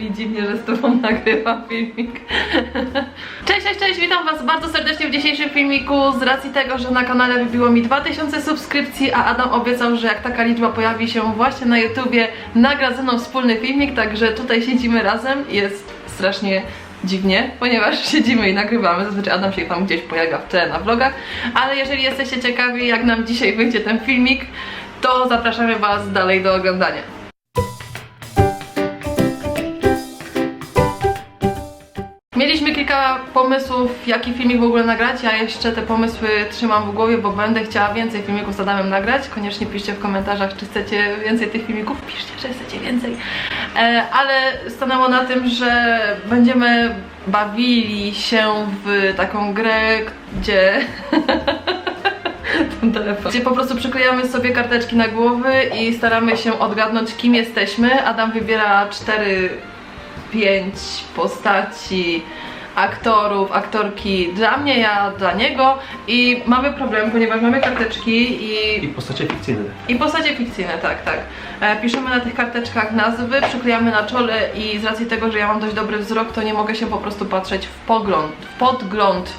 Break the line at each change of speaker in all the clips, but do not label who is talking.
mi dziwnie, że z tobą nagrywam filmik. Cześć, cześć, cześć, witam was bardzo serdecznie w dzisiejszym filmiku z racji tego, że na kanale wybiło mi 2000 subskrypcji, a Adam obiecał, że jak taka liczba pojawi się właśnie na YouTubie, nagra ze mną wspólny filmik, także tutaj siedzimy razem, jest strasznie dziwnie, ponieważ siedzimy i nagrywamy, zazwyczaj Adam się tam gdzieś pojawia w tle na vlogach, ale jeżeli jesteście ciekawi jak nam dzisiaj wyjdzie ten filmik, to zapraszamy was dalej do oglądania. Kilka pomysłów, jaki filmik w ogóle nagrać. Ja jeszcze te pomysły trzymam w głowie, bo będę chciała więcej filmików z Adamem nagrać. Koniecznie piszcie w komentarzach, czy chcecie więcej tych filmików. Piszcie, że chcecie więcej. E, ale stanęło na tym, że będziemy bawili się w taką grę, gdzie telefon. Gdzie po prostu przyklejamy sobie karteczki na głowy i staramy się odgadnąć, kim jesteśmy. Adam wybiera cztery, pięć postaci, aktorów, aktorki dla mnie, ja dla niego i mamy problem, ponieważ mamy karteczki i
I postacie fikcyjne.
i postacie fikcyjne, tak, tak. E, piszemy na tych karteczkach nazwy, przyklejamy na czole i z racji tego, że ja mam dość dobry wzrok, to nie mogę się po prostu patrzeć w pogląd, w podgląd.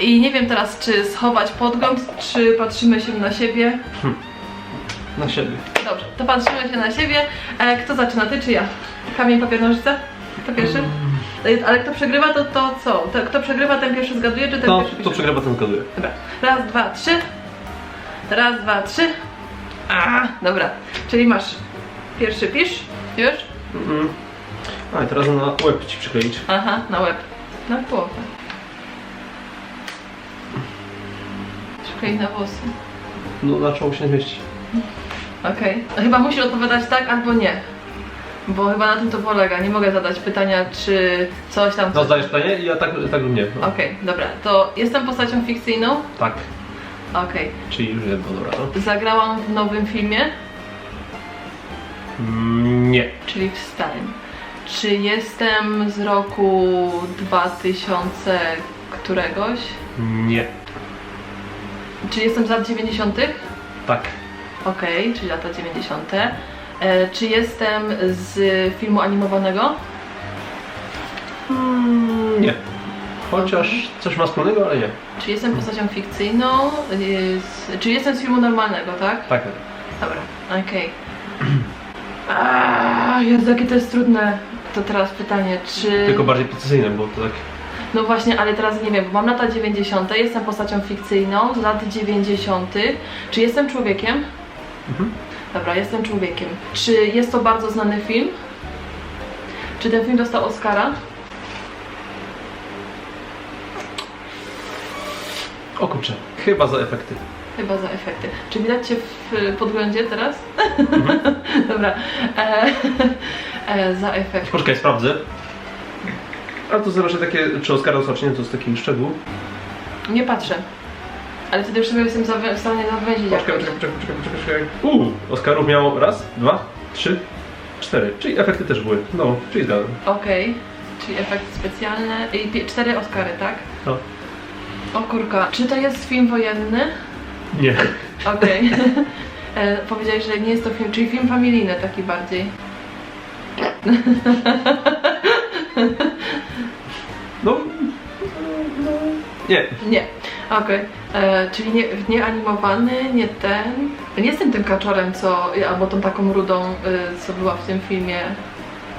I nie wiem teraz, czy schować podgląd, czy patrzymy się na siebie.
Na siebie.
Dobrze, to patrzymy się na siebie. E, kto zaczyna, ty czy ja? Kamień, papier, nożyce? Kto pierwszy? Ale kto przegrywa, to, to co? To, kto przegrywa, ten pierwszy zgaduje, czy ten
To,
pierwszy
to
pisze?
przegrywa, ten zgaduje.
Dobra, raz, dwa, trzy. Raz, dwa, trzy. A, dobra. Czyli masz pierwszy pisz, już?
Mhm. A i teraz na łeb ci przykleić.
Aha, na łeb. Na połowę. Szukaj na włosy.
No na czoło się nie zmieści.
Okej. Chyba musisz odpowiadać tak albo nie. Bo chyba na tym to polega. Nie mogę zadać pytania, czy coś tam.
No
Coś...
zdajesz pytanie i ja tak, tak lub nie. No.
Okej, dobra. To jestem postacią fikcyjną.
Tak.
Okej.
Czyli już jedno, dobra. No.
Zagrałam w nowym filmie,
Mm, nie.
czyli w starym. Czy jestem z roku 2000 któregoś?
Nie.
Czy jestem z lat 90.?
Tak.
Okej, czyli lata 90. E, czy jestem z filmu animowanego?
Mm, nie. Chociaż coś ma wspólnego, ale nie.
Czy jestem postacią fikcyjną? Jest, czy jestem z filmu normalnego, tak?
Tak.
Dobra, okej. Okay. Jezu, jakie to jest trudne. To teraz pytanie, czy...
Tylko bardziej precyzyjne, bo to tak.
No właśnie, ale teraz nie wiem, bo mam lata 90., jestem postacią fikcyjną z lat 90. Czy jestem człowiekiem?
Mhm.
Dobra, jestem człowiekiem. Czy jest to bardzo znany film? Czy ten film dostał Oscara?
O kurczę. Chyba za efekty.
Chyba za efekty. Czy widać Cię w podglądzie teraz? Dobra. E, e, za efekty.
Poczekaj, sprawdzę. A to zależy takie, czy Oscara dostał, czy nie, to jest taki szczegół.
Nie patrzę. Ale wtedy już sobie jestem zawe- w stanie zawęzić.
Poczekaj,
jakoś.
poczekaj, poczekaj, poczekaj, poczekaj. Uuu, Oscarów miał raz, dwa, trzy, cztery. Czyli efekty też były. No, czyli zgadzam.
Okej. Czyli efekty specjalne. I pie- cztery Oscary, tak?
No.
O kurka. Czy to jest film wojenny?
Nie.
Okej. e, powiedziałeś, że nie jest to film, czyli film familijny taki bardziej.
No. no nie.
Nie. Okej. E, Czyli nie, nie animowany, nie ten. Nie jestem tym kaczorem, co. albo tą taką rudą, y, co była w tym filmie.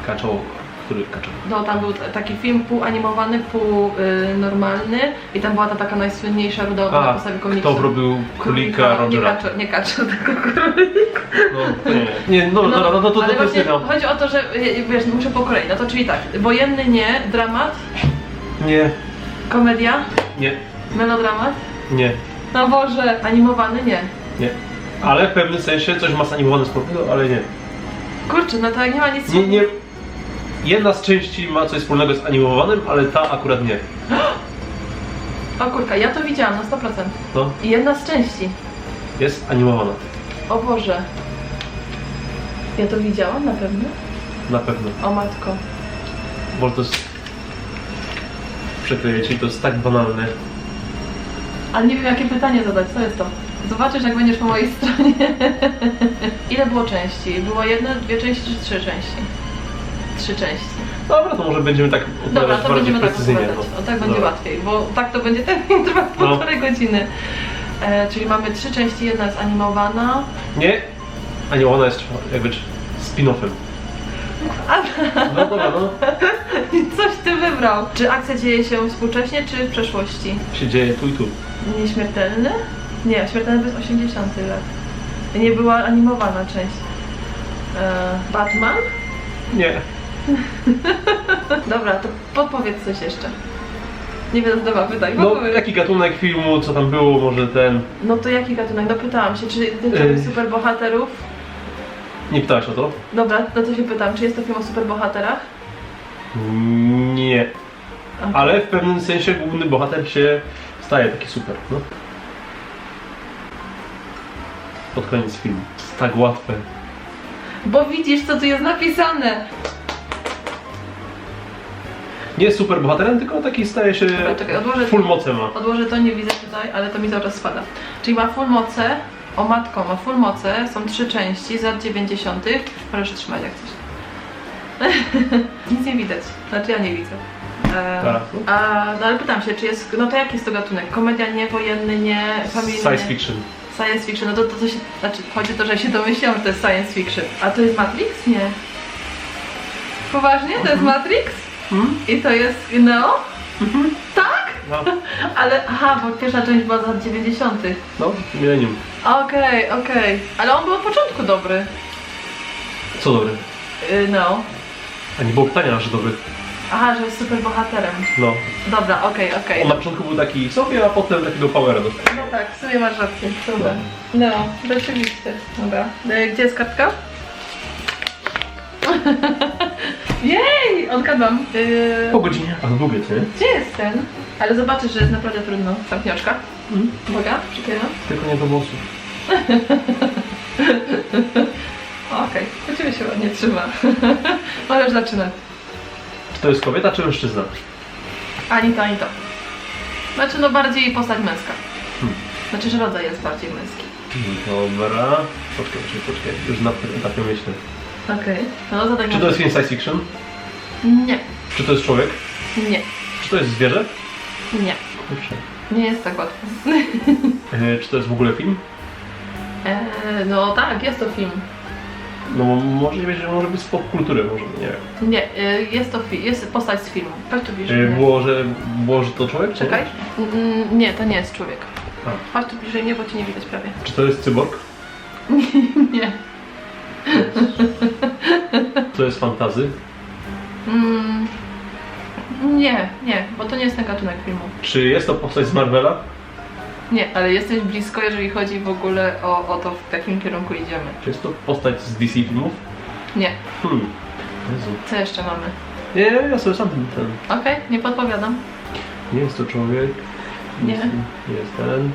Kaczą. Który kaczą?
No tam był t- taki film pół animowany, pół y, normalny i tam była ta taka najsłynniejsza ruda na
A,
podstawie komiksu.
kto robił królika
Nie
Rogera?
kaczor, nie kaczor, tylko królika.
No, to nie. Nie, no, no, no, no, to, to,
ale
to
właśnie
nie no.
chodzi o to, że y, wiesz, muszę po kolei. No to czyli tak, wojenny nie, dramat,
Nie,
komedia,
nie,
melodramat.
Nie,
No Boże, animowany nie.
nie. Ale w pewnym sensie coś ma zanimowane wspólnego, ale nie.
Kurczę, no to nie ma nic.
Nie, nie. Jedna z części ma coś wspólnego z animowanym, ale ta akurat nie.
O kurka, ja to widziałam na 100%.
No,
I jedna z części.
jest animowana.
O Boże. Ja to widziałam na pewno?
Na pewno.
O matko.
Bo to jest... Przekleję ci, to jest tak banalne.
Ale nie wiem jakie pytanie zadać, co jest to? Zobaczysz jak będziesz po mojej stronie. Ile było części? Było jedno, dwie części czy trzy części? Trzy części.
Dobra, to może będziemy tak
Dobra, to
bardziej
będziemy tak
precyzyjnie. no.
O tak będzie
Dobra.
łatwiej, bo tak to będzie termin trwać
No.
półtorej godziny. E, czyli mamy trzy części, jedna jest animowana.
Nie, a nie, ona jest jakby spin-offem. No dobra, no.
Coś ty wybrał. Czy akcja dzieje się współcześnie, czy w przeszłości?
Się dzieje tu i tu.
Nieśmiertelny? Nie, śmiertelny to jest 80 lat. Nie była animowana część. E, Batman?
Nie.
Dobra, to podpowiedz coś jeszcze. Nie wiem, dobra, pytaj.
No,
podpowiedz.
jaki gatunek filmu, co tam było, może ten...
No to jaki gatunek? No pytałam się, czy tytuł
Ej.
superbohaterów?
Nie pytałaś o to?
Dobra, to co się pytam, czy jest to film o superbohaterach?
Nie. Ale w pewnym sensie główny bohater się staje taki super, no. Pod koniec filmu. Jest tak łatwe.
Bo widzisz, co tu jest napisane.
Nie jest super bohaterem, tylko taki staje się...
Dobra, czekaj, odłożę
Full moce ma.
Odłożę to, nie widzę tutaj, ale to mi cały czas spada. Czyli ma full moce, o matko, ma full moce, są trzy części z lat 90. Możesz trzymać jak coś. Nic nie widać, znaczy ja nie widzę. E,
Tak.
a, no ale pytam się, czy jest, no to jaki jest to gatunek? Komedia nie, wojenny nie, familijny
Science fiction.
Science fiction, no to, to, to się, znaczy chodzi o to, że się domyśliłam, że to jest science fiction. A to jest Matrix? Nie. Poważnie? To jest Matrix?
Hmm?
I to jest Neo? Tak?
No,
Ale, aha, bo pierwsza część była z lat 90.
no, millennium.
Okej, okej. Ale on był od początku dobry.
Co dobre?
Yy, no.
A nie było pytania aż dobry.
Aha, że jest super bohaterem.
No.
Dobra, okej, okej.
On na początku był taki sobie, a potem takiego powera dostał.
No tak, w sumie masz rację. Dobra. No, rzeczywiście. Dobra. E, Gdzie jest kartka? Jej! Odgadłam. Yy,
Po godzinie. A to długie, nie?
gdzie jest ten? Ale zobaczysz, że jest naprawdę trudno. Zamkniączka.
Mhm.
Uwaga.
Tylko nie do włosów.
Okej, okay. ciebie się ładnie trzyma. Możesz zaczynać.
Czy to jest kobieta, czy mężczyzna?
Ani to, ani to. Znaczy, no bardziej postać męska.
Hmm.
Znaczy, że rodzaj jest bardziej męski.
Dobra. Poczekaj, poczekaj, poczekaj. Już na etapie myślę.
Okej. No zadaj
Czy to jest film science fiction?
Nie,
Czy to jest człowiek?
nie,
Czy to jest zwierzę?
nie.
Kurczę.
Nie jest tak łatwo.
E, czy to jest w ogóle film?
Eee, no tak, jest to film.
No może wiedzieć, że może być z popkultury, może nie wiem.
Nie, y, jest to fi- jest postać z filmu. Patrz tu bliżej. Nie.
było, że, było, że to człowiek? czy nie?
Czekaj. Mm, Nie, to nie jest człowiek.
A.
Patrz tu bliżej mnie, bo cię nie widać prawie.
Czy to jest cyborg?
Nie.
To jest fantazy?
Mm, nie, nie, bo to nie jest ten gatunek filmu.
Czy jest to postać z Marvela?
Nie, ale jesteś blisko, jeżeli chodzi w ogóle o, o to, w jakim kierunku idziemy.
Czy jest to postać z DC filmów?
Nie.
Hmm. Jezu.
Co jeszcze mamy?
Nie, ja sobie sam ten.
Okej, nie podpowiadam.
Nie jest to człowiek.
Nie.
Jest, nie jest ten.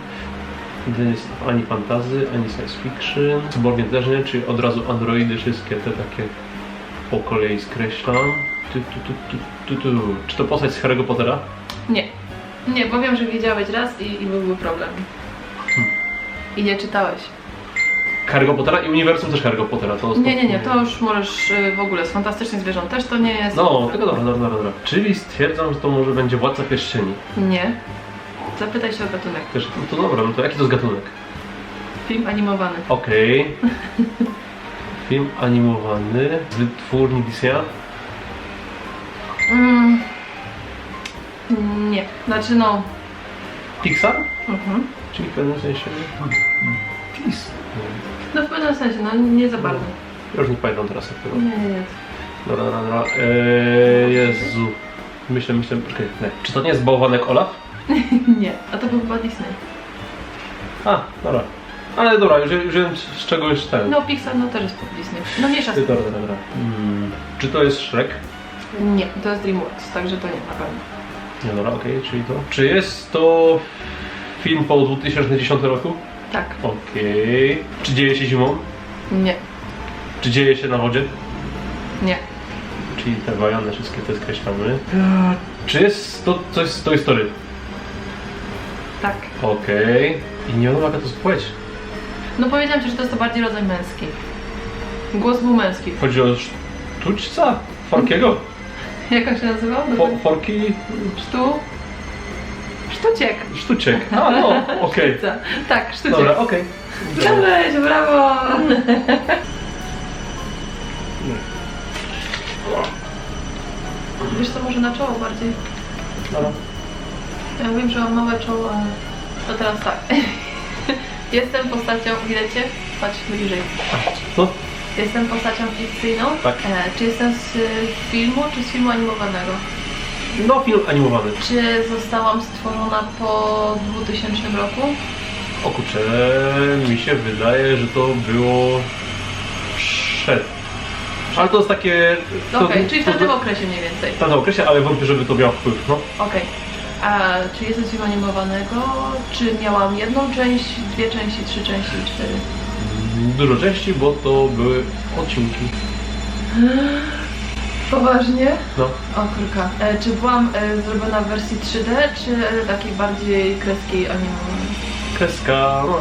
Nie jest ani fantazy, ani science fiction. Cyborgiem też nie, czyli od razu androidy, wszystkie te takie po kolei skreślam. Tu, tu, tu, tu, tu, tu. Czy to postać z Harry'ego Pottera?
Nie. Nie, bo wiem, że wiedziałeś raz i, i byłby problem. I nie czytałeś.
Harry'ego Pottera i uniwersum też Harry'ego Pottera. To
Nie, nie, nie, to już możesz y, w ogóle z fantastycznych zwierząt też to nie jest.
No, tylko dobra, dobra, dobra. Czyli stwierdzam, że to może będzie Władca Pierścieni.
Nie. Zapytaj się o gatunek.
Też, no to dobra, no to jaki to jest gatunek?
Film animowany.
Okej. Film animowany z wytwórni Disneya.
Znaczy no.
Pixar?
Mhm.
Czyli w pewnym sensie... Pis.
No w pewnym sensie, no nie za bardzo.
Ja już nie pamiętam teraz jak tego.
Nie, nie, nie.
Dobra, dobra, dobra. Eee, Jezu. Myślę, myślę, czekaj, nie. Czy to nie jest bałwanek Olaf?
Nie. A to był chyba Disney.
A, dobra. Ale dobra, już, już wiem z czegoś ten.
No Pixar no też jest po Disney. No mniejsza z tym.
Dobra, dobra, dobra. Hmm. Czy to jest Shrek?
Nie, to jest DreamWorks, także to nie na pewno.
Nie, dobra, okej, czyli to. Czy jest to film po 2010 roku?
Tak.
Okej. Czy dzieje się zimą?
Nie.
Czy dzieje się na wodzie?
Nie.
Czyli te wajane wszystkie te skreślamy. Czy jest to coś z Toy Story?
Tak.
Okej. I nie wiadomo jaka to jest płeć.
No powiedziałam ci, że to jest to bardziej rodzaj męski. Głos był męski.
Chodzi o sztućca? Falkiego?
Jak on się nazywał?
Forki?
Sztu? Sztuciek.
Sztuciek. A no, okej.
Sztuca. Tak, sztuciek.
Dobra, okej.
Dałeś, brawo! Wiesz co, może na czoło bardziej.
Dobra.
Ja wiem, że mam małe czoło, ale... To teraz tak. Jestem postacią, widać cię? Patrz bliżej.
Co?
Jestem postacią fikcyjną.
Tak.
E, czy jestem z y, filmu, czy z filmu animowanego?
No, film animowany.
Czy zostałam stworzona po 2000 roku?
O kurczę, mi się wydaje, że to było przed. Ale to jest takie...
Okej, czyli w tamtym okresie mniej więcej.
W tamtym okresie, ale wątpię, żeby to miało wpływ, no.
Okej. A czy jestem z filmu animowanego? Czy miałam jedną część, dwie części, trzy części, cztery?
Dużo części, bo to były odcinki.
Poważnie?
No.
O kurka. E, czy byłam e, zrobiona w wersji 3D, czy e, takiej bardziej kreskiej animowanej?
Kreska, no,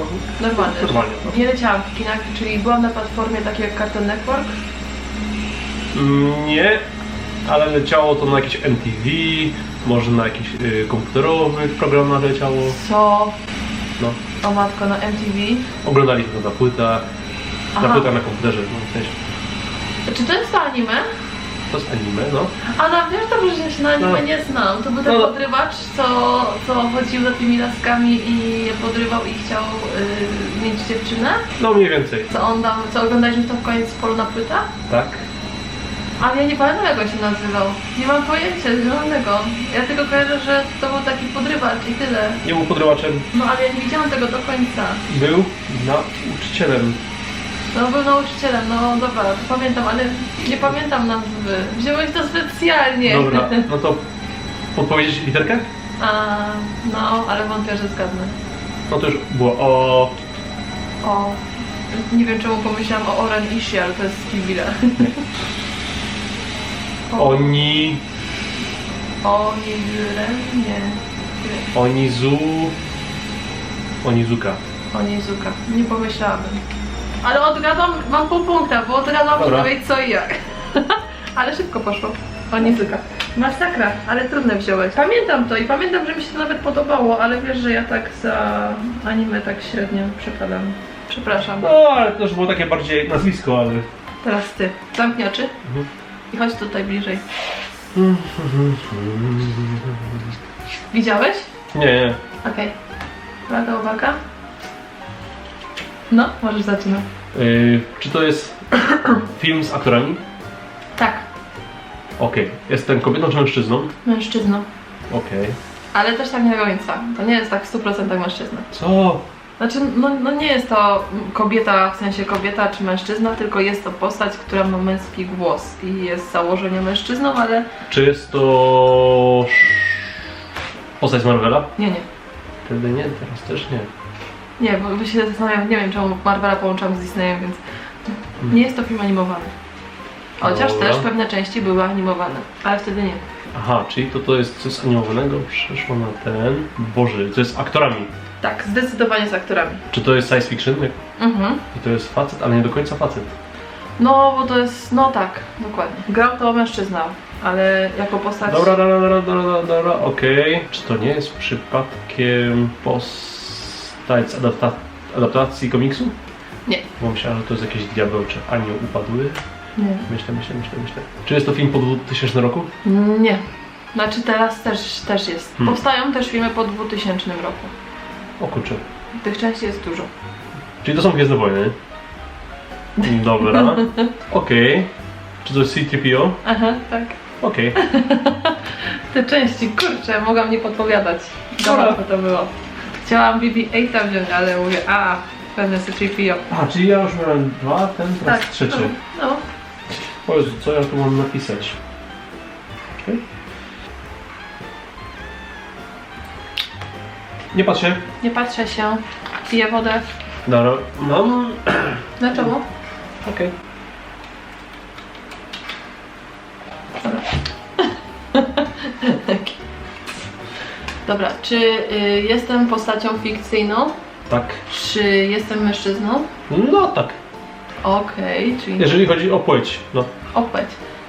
Normalnie.
Normalnie, no.
Nie leciałam w kinach, czyli byłam na platformie takiej jak Cartoon Network.
Mm, Nie, ale leciało to na jakieś MTV, może na jakichś y, komputerowych programach leciało.
Co?
No.
O matko, na MTV.
Oglądaliśmy to na płytach, na płytach na komputerze, no w sensie.
Czy to jest to anime?
To jest anime, no.
A na wiesz dobrze, że się na anime
No.
nie znam. To był ten
No.
podrywacz, co, co chodził za tymi laskami i je podrywał i chciał y, mieć dziewczynę.
No mniej więcej.
Co on tam, co oglądaliśmy to w koniec polu na płytach?
Tak.
Ale ja nie pamiętam jak on się nazywał. Nie mam pojęcia zielonego. Ja tylko kojarzę, że to był taki podrywacz i tyle.
Nie był podrywaczem,
No ale ja nie widziałam tego do końca.
był nauczycielem.
No był nauczycielem, no dobra, to pamiętam, ale nie pamiętam nazwy. Wziąłeś to specjalnie.
Dobra, no to podpowiedzieć literkę?
A, no, ale wątpię, że zgadnę.
No to już było o...
O, nie wiem czemu pomyślałam o Oren Ishii, ale to jest z Kill Billa.
Oni...
O, nie.
Onizu... Onizuka.
O Nizuka. Nie pomyślałabym. Ale odgadłam, mam pół punkta, bo odgadłam
Dobra.
przynajmniej co i jak. ale szybko poszło. O Nizuka. Masakra, ale trudne wziąłeś. Pamiętam to i pamiętam, że mi się to nawet podobało, ale wiesz, że ja tak za anime tak średnio przepadam. Przepraszam.
No, ale to już było takie bardziej nazwisko, ale...
Teraz ty. Zamknij oczy
Mhm.
I chodź tutaj bliżej. Widziałeś?
Nie, nie.
Okej. Uwaga, uwaga. No, możesz zaczynać.
Yy, czy to jest film z aktorami?
Tak,
Okej. Jestem kobietą czy mężczyzną?
mężczyzną.
Okej.
Ale też tak nie do końca. To nie jest tak w 100% mężczyzna.
Co?
Znaczy, no, no nie jest to kobieta w sensie kobieta czy mężczyzna, tylko jest to postać, która ma męski głos i jest z założenia mężczyzną, ale
Czy jest to... Postać z Marvela?
nie, nie.
Wtedy nie, teraz też nie.
Nie, bo wy się zastanawiam, nie wiem czemu Marvela połączam z Disneyem, więc nie jest to film animowany. Chociaż
Dobra.
też pewne części były animowane, ale wtedy nie.
Aha, czyli to, to jest coś animowanego, przeszło na ten... Boże, to jest aktorami.
Tak, zdecydowanie z aktorami.
Czy to jest science fiction?
Mhm.
I to jest facet, ale nie do końca facet.
No, bo to jest, no tak, dokładnie. Grał to mężczyzna, ale jako postać...
Dobra, dobra, dobra, dobra, dobra, okej. Czy to nie jest przypadkiem postać z adapta adaptacji komiksu?
Nie.
Bo myślałem, że to jest jakieś diabeł czy anioł upadły.
Nie.
Myślę, myślę, myślę, myślę. Czy jest to film po 2000 roku?
Nie. Znaczy teraz też, też jest.
Hmm.
Powstają też filmy po 2000 roku.
O kurczę.
Tych części jest dużo.
Czyli to są Gwiezdne Wojny. Dobra. Okej. Czy to jest C-3PO?
Aha, tak.
Okej.
Te części, kurczę, mogłam nie podpowiadać.
Dobra.
łatwo to było. Chciałam BB-8 wziąć, ale mówię, a, pewnie C-3PO.
A, czyli ja już miałem dwa, ten teraz trzeci.
No, no.
O Jezu, co ja tu mam napisać? Okej. Nie patrzę.
nie patrzę się. Piję wodę.
Dobra, mam...
Dlaczego?
Okej.
Dobra, czy y, jestem postacią fikcyjną?
Tak.
Czy jestem mężczyzną?
No tak.
Okej, czyli
Jeżeli chodzi o płeć, no.
opłeć.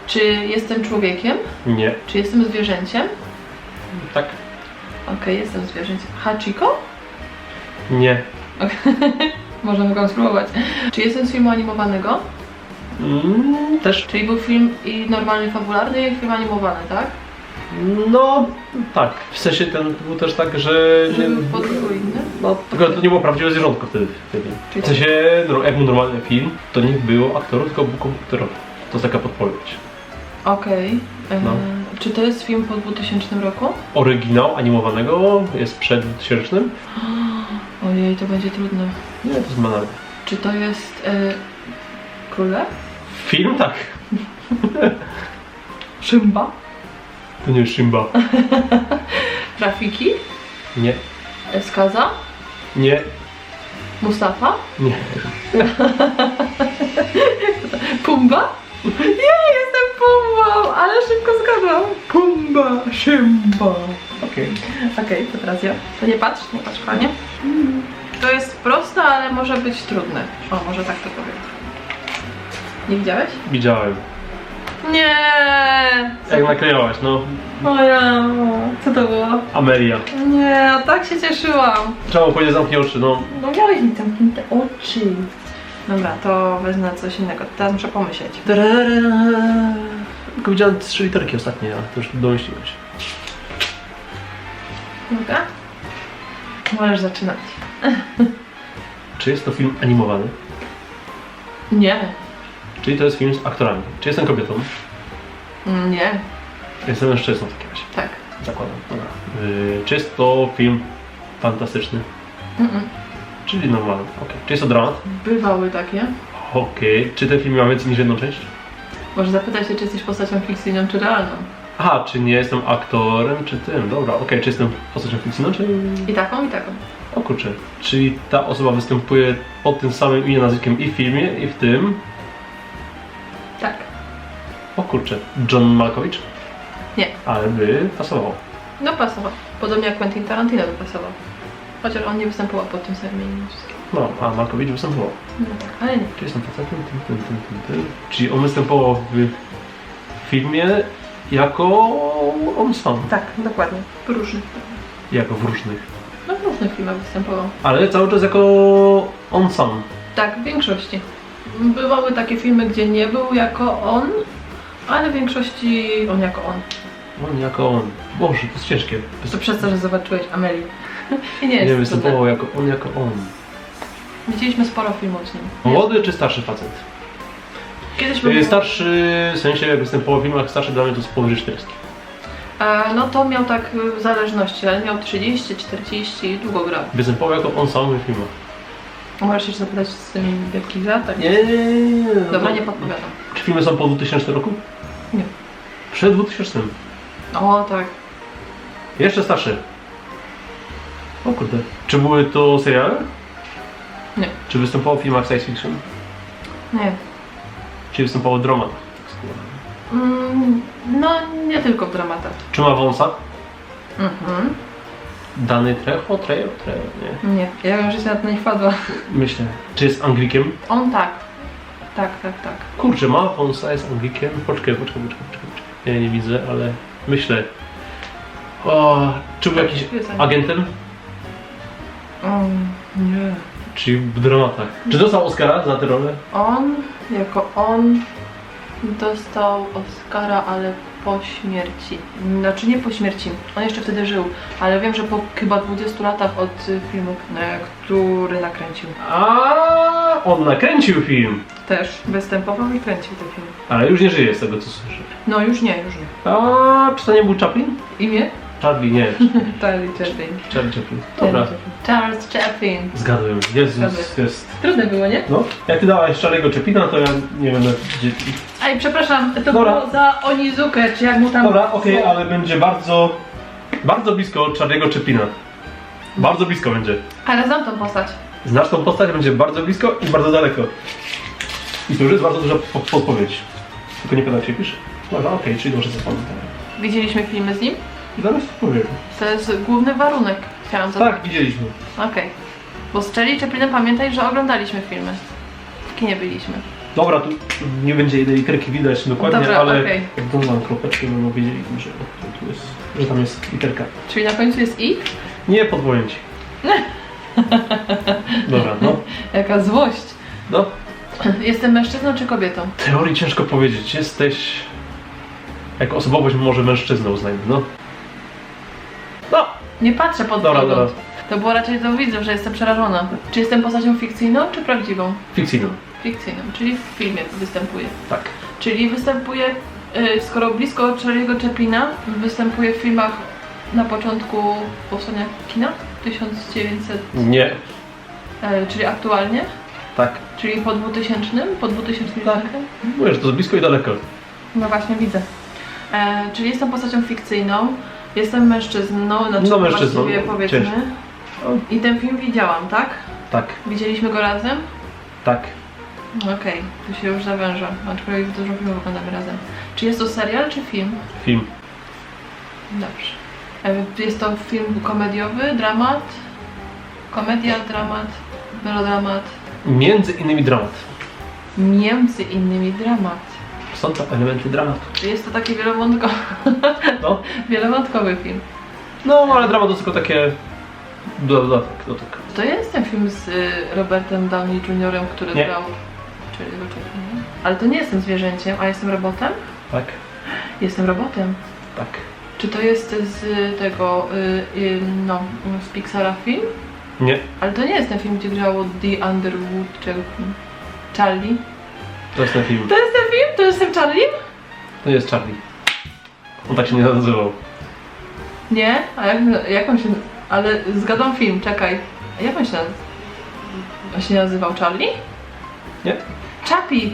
Czy jestem człowiekiem?
Nie.
Czy jestem zwierzęciem?
Tak?
Okej, jestem zwierzęciem. Hachiko?
Nie.
Możemy go spróbować. Czy jestem z filmu animowanego?
Mm, też.
Czyli był film i normalny, fabularny i film animowany, tak?
No, tak. W sensie ten był też tak, że...
Że był podwójny?
No, tylko to nie było prawdziwe zwierzątko wtedy. wtedy.
Czyli
W sensie, no, jak był normalny film, to nie było aktorów, tylko był komputerowy. To jest taka podpowiedź.
Okej. E,
No.
Czy to jest film po 2000 roku?
Oryginał animowanego jest przed 2000.
Ojej, to będzie trudne.
Nie, to jest banalne.
Czy to jest e, Królew?
Film? Tak.
Szymba?
To nie jest Shimba.
Rafiki?
Nie.
Eskaza?
Nie.
Mustafa?
Nie.
Pumba? Nie, jestem Pumbą, ale szybko zgadłam. Pumba, Szymba.
Okej.
Okej, to teraz ja. To nie patrz, nie patrz, panie. To jest proste, ale może być trudne. O, może tak to powiem. Nie widziałeś?
Widziałem.
Nie!
Jak naklejałaś, no.
O ja, co to było?
Amelia.
Nie, tak się cieszyłam.
Trzeba mu powiedzieć zamknij oczy, no.
No miałeś mi zamknięte oczy. Dobra, to wezmę coś innego. Teraz muszę pomyśleć.
Tylko widziałem trzy literki ostatnie, a to już domyśliłeś.
Dobra? Możesz zaczynać.
Czy jest to film animowany?
Nie.
Czyli to jest film z aktorami? Czy jestem kobietą?
Nie.
Jestem mężczyzną w takim razie.
Tak.
Zakładam. Dobra. Yy, czy jest to film fantastyczny?
Mm-mm.
Czyli normalny. Okej. Czy jest to dramat?
Bywały takie.
Okej. Czy ten film ma więcej niż jedną część?
Może zapytać się, czy jesteś postacią fikcyjną, czy realną.
Aha, czy nie jestem aktorem, czy tym? Dobra, okej. Czy jestem postacią fikcyjną, czy...
I taką, i taką.
O kurczę. Czyli ta osoba występuje pod tym samym imieniem, nazwiskiem i w filmie, i w tym...
Tak.
O kurczę. John Malkovich?
Nie.
Ale by pasował.
No pasował. Podobnie jak Quentin Tarantino by pasował. Chociaż on nie występował pod tym samym imieniem. wszystkim.
No, a Malkovich występował.
No tak, ale nie.
Czy jestem facetem? Tym, tym, tym, tym, tym. Czyli on występował w filmie jako on sam.
Tak, dokładnie. W różnych.
Jako w różnych.
No w różnych filmach występował.
Ale cały czas jako on sam.
Tak, w większości. Bywały takie filmy, gdzie nie był jako on, ale w większości on jako on.
On jako on. Boże, to jest ciężkie.
To przez to, że zobaczyłeś Amelię. I nie
Nie,
jest
występował jako on, jako on.
Widzieliśmy sporo filmów z nim.
Młody czy starszy facet?
Kiedyś
Yy,
był...
Starszy, w sensie jak występował w filmach, starszy dla mnie to jest powyżej 40.
E, no to miał tak y, w zależności, ale miał 30, 40 i długo grał.
Występował jako on sam w filmach.
Możesz się zapytać z tym jaki za, tak?
Nie, nie, nie, nie.
Dobra,
No
nie
to-
podpowiadam.
Czy filmy są po 2000 roku?
Nie.
Przed 2000.
O tak.
Jeszcze starszy. O kurde. Czy były to seriale?
Nie.
Czy występował w filmach science fiction?
Nie.
Czy występował w dramatach?
Mm, no nie tylko w dramatach.
Czy ma wąsa?
Mhm.
Dany Trejo? Trejo? Trejo, nie.
Nie. Ja wiem, że się na to nie wpadła.
Myślę. Czy jest Anglikiem?
On tak. Tak, tak, tak.
Kurczę, ma wąsa, jest Anglikiem. Poczekaj, poczekaj, poczekaj, poczekaj. poczekaj. Ja nie widzę, ale myślę. O, czy był jakiś agentem?
Nie.
Czyli w dramatach. Czy dostał Oscara za tę rolę?
On, jako on, dostał Oscara, ale po śmierci. Znaczy nie po śmierci, on jeszcze wtedy żył, ale wiem, że po chyba 20 latach od y, filmu, e, który nakręcił.
A on nakręcił film,
Też występował i kręcił ten film.
ale już nie żyje z tego co słyszę.
No już nie, już nie.
A czy to nie był Chaplin?
Imię?
Charlie, nie.
Charlie Chaplin.
Charlie Chaplin. Dobra,
Charles Chaplin.
zgadłem. Jezus,
Zgadłeś.
jest.
Trudne było, nie?
No, jak ty dałaś Charlie'ego Chaplina, to ja nie będę... gdzie-
Ej, przepraszam, to
Dobra.
było za Onizukę, czy jak mu tam...
Dobra, okej, ale będzie bardzo... Bardzo blisko Charlie'ego Chaplina. Bardzo blisko będzie.
Ale znam tą postać.
Znasz tą postać, będzie bardzo blisko i bardzo daleko. I to już jest bardzo duża po- podpowiedź. Tylko nie pytam jak się pisze. Dobra, okej, czyli może zapomnę.
Widzieliśmy filmy z nim?
I zaraz powiem.
To jest główny warunek. Chciałam to
Tak, widzieliśmy.
Okej. Bo z Charlie Chaplinem pamiętaj, że oglądaliśmy filmy. W kinie byliśmy.
Dobra, tu nie będzie jednej literki widać dokładnie,
Dobra,
ale
okej.
jak dodam kropeczkę, no wiedzieli, że, tu jest, że tam jest literka.
Czyli na końcu jest i?
Nie podwoję ci. Dobra, no.
Jaka złość.
No,
Jestem mężczyzną czy kobietą?
w teorii ciężko powiedzieć. Jesteś... Jako osobowość może mężczyzną uznajmy, no.
Nie patrzę pod
Dobra,
wygląd.
dobra.
To było raczej do widzów, że jestem przerażona. Czy jestem postacią fikcyjną czy prawdziwą?
fikcyjną.
Fikcyjną, czyli w filmie występuję.
Tak.
Czyli występuję, y, skoro blisko Charlie'ego Chaplina, występuję w filmach na początku powstania kina? 1900,
Nie.
e, czyli aktualnie?
Tak.
Czyli po 2000? Po 2000
Tak. Mówisz, to jest blisko i daleko.
No właśnie, widzę. E, czyli jestem postacią fikcyjną, jestem mężczyzną, znaczy
No, mężczyzną,
właściwie
no,
powiedzmy.
ciężko.
I ten film widziałam, tak?
Tak,
Widzieliśmy go razem?
tak.
Okej, tu się już zawęża, aczkolwiek dużo filmów oglądamy razem. Czy jest to serial, czy film?
Film.
Dobrze. E, Jest to film komediowy, dramat? Komedia, dramat, melodramat.
Między innymi dramat.
Między innymi dramat.
Są to elementy dramatu.
Jest to taki wielowątko...
No,
wielowątkowy film.
no ale dramat to tylko takie dodatek do tego.
To jest ten film z y, Robertem Downey Jr., który
Nie.
grał... Czyli go Chaplina. Ale to nie jestem zwierzęciem, a jestem robotem?
Tak,
Jestem robotem.
tak.
Czy to jest z tego, y, y, no, z Pixara film?
Nie,
Ale to nie jest ten film, gdzie grało The Underwood, czy Charlie.
to jest ten film.
To jest To jest ten Charlie?
To jest Charlie. On tak się nie nazywał.
Nie? A jak, jak on się... Ale zgadłam film, czekaj. A Jak on się, naz... on się nazywał? Charlie?
Nie?
Chappie!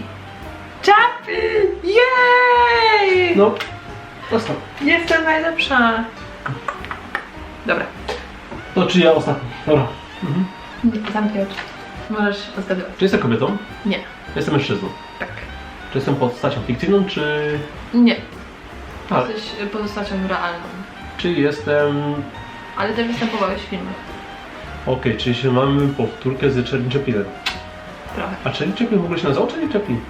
Chappie! Jej!
No, został.
Jestem najlepsza. Dobra.
To czy ja ostatni? Dobra. Mhm.
Zamknij oczy. Możesz się pozgadywać.
Czy jestem kobietą?
Nie.
Jestem mężczyzną.
Tak.
Czy jestem postacią fikcyjną, czy...
Nie.
Ale,
Jesteś postacią realną.
czy jestem...
Ale też występowałeś w filmach.
Okej, czyli się mamy powtórkę z Charlie Chaplinem.
Trochę.
A Charlie Chaplin w ogóle się nazywał Charlie Chaplin?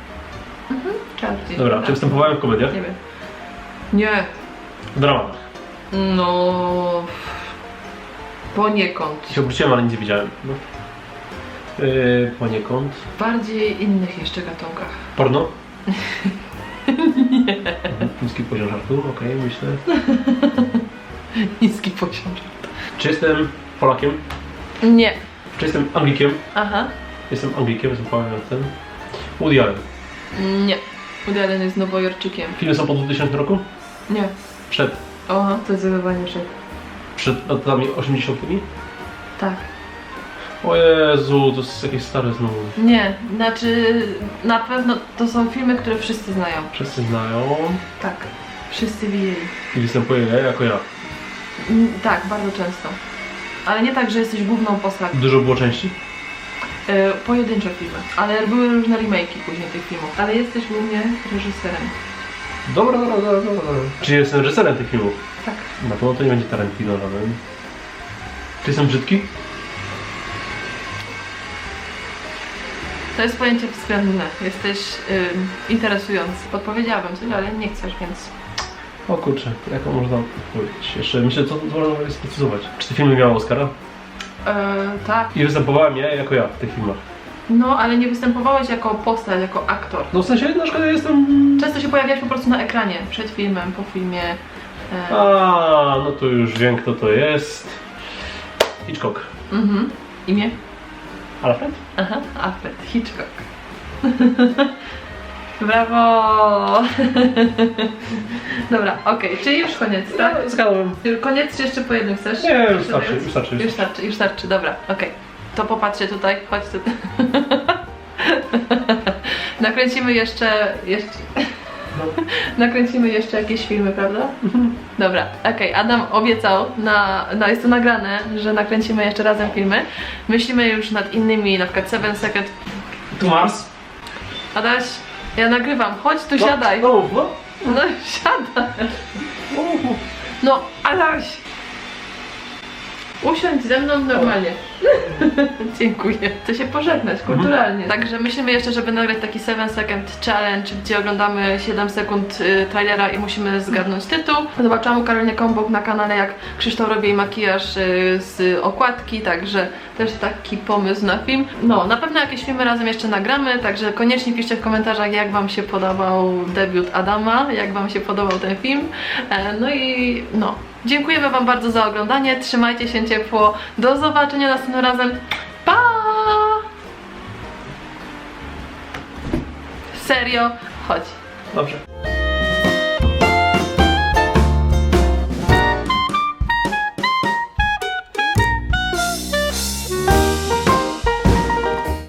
Charlie.
Dobra, czy występowałem w komediach?
Nie wiem. Nie.
W dramatach.
No... Poniekąd.
Się obróciłem, ale nic nie widziałem. No. Yy, poniekąd.
W bardziej innych jeszcze gatunkach.
Porno? nie. Niski poziom żartu, okej, myślę.
Niski poziom.
Czy jestem Polakiem?
Nie.
Czy jestem Anglikiem?
Aha.
Jestem Anglikiem, jestem Polakiem. Woody Allen.
Nie. Woody Allen jest Nowojorczykiem.
Filmy są po 2000 roku?
Nie.
Przed.
Oha, to zdecydowanie przed.
Przed latami 80
Tak.
O Jezu, to jest jakieś stare znowu.
Nie, znaczy na pewno to są filmy, które wszyscy znają.
Wszyscy znają.
Tak. Wszyscy widzieli.
I występuję ja jako ja.
Mm, Tak, bardzo często. Ale nie tak, że jesteś główną postacią.
Dużo było części?
E, pojedyncze filmy, ale były różne remake'i później tych filmów. Ale jesteś głównie reżyserem.
Dobra, dobra, dobra, dobra. dobra. Czy jestem reżyserem tych filmów?
Tak.
Na pewno to nie będzie Tarantino żaden. Czy jestem brzydki?
To jest pojęcie względne. Jesteś ym, interesujący. Podpowiedziałabym coś, ale nie chcesz, więc.
O kurczę, jaką można powiedzieć? Jeszcze myślę, co co można sprecyzować. Czy te filmy miały Oscara?
E, tak.
I występowałem ja jako ja w tych filmach.
No, ale nie występowałeś jako postać, jako aktor.
No w sensie, na przykład ja jestem...
Często się pojawiałeś po prostu na ekranie, przed filmem, po filmie. E,
A, no to już wiem kto to jest. Hitchcock.
mhm. Imię?
Alfred?
Aha, Alfred Hitchcock. Brawo! Dobra, okej, czyli już koniec, tak?
No, zgadłem.
Koniec czy jeszcze po jednym chcesz?
Nie, już starczy, już starczy.
Już starczy, już starczy, dobra, okej. To popatrzcie tutaj, chodź tutaj. Nakręcimy jeszcze, jeszcze...
No.
Nakręcimy jeszcze jakieś filmy, prawda? Dobra, okej, Adam obiecał, na, na, jest to nagrane, że nakręcimy jeszcze razem filmy. Myślimy już nad innymi, na przykład Seven Second.
Tu Mars?
Adaś, ja nagrywam, chodź tu, siadaj.
No, no.
No, siadaj.
no.
No, Adaś. Usiądź ze mną normalnie. Dziękuję. Chcę się pożegnać kulturalnie. Także myślimy jeszcze, żeby nagrać taki 7 second challenge, gdzie oglądamy 7 sekund y, trailera i musimy zgadnąć tytuł. Zobaczyłam u Karolinie Kombok na kanale, jak Krzysztof robi jej makijaż y, z okładki, także też taki pomysł na film. No, na pewno jakieś filmy razem jeszcze nagramy, także koniecznie piszcie w komentarzach, jak wam się podobał debiut Adama, jak wam się podobał ten film. E, No i no, dziękujemy wam bardzo za oglądanie, trzymajcie się ciepło, do zobaczenia następnym razem, pa! Serio, chodź.
Dobrze.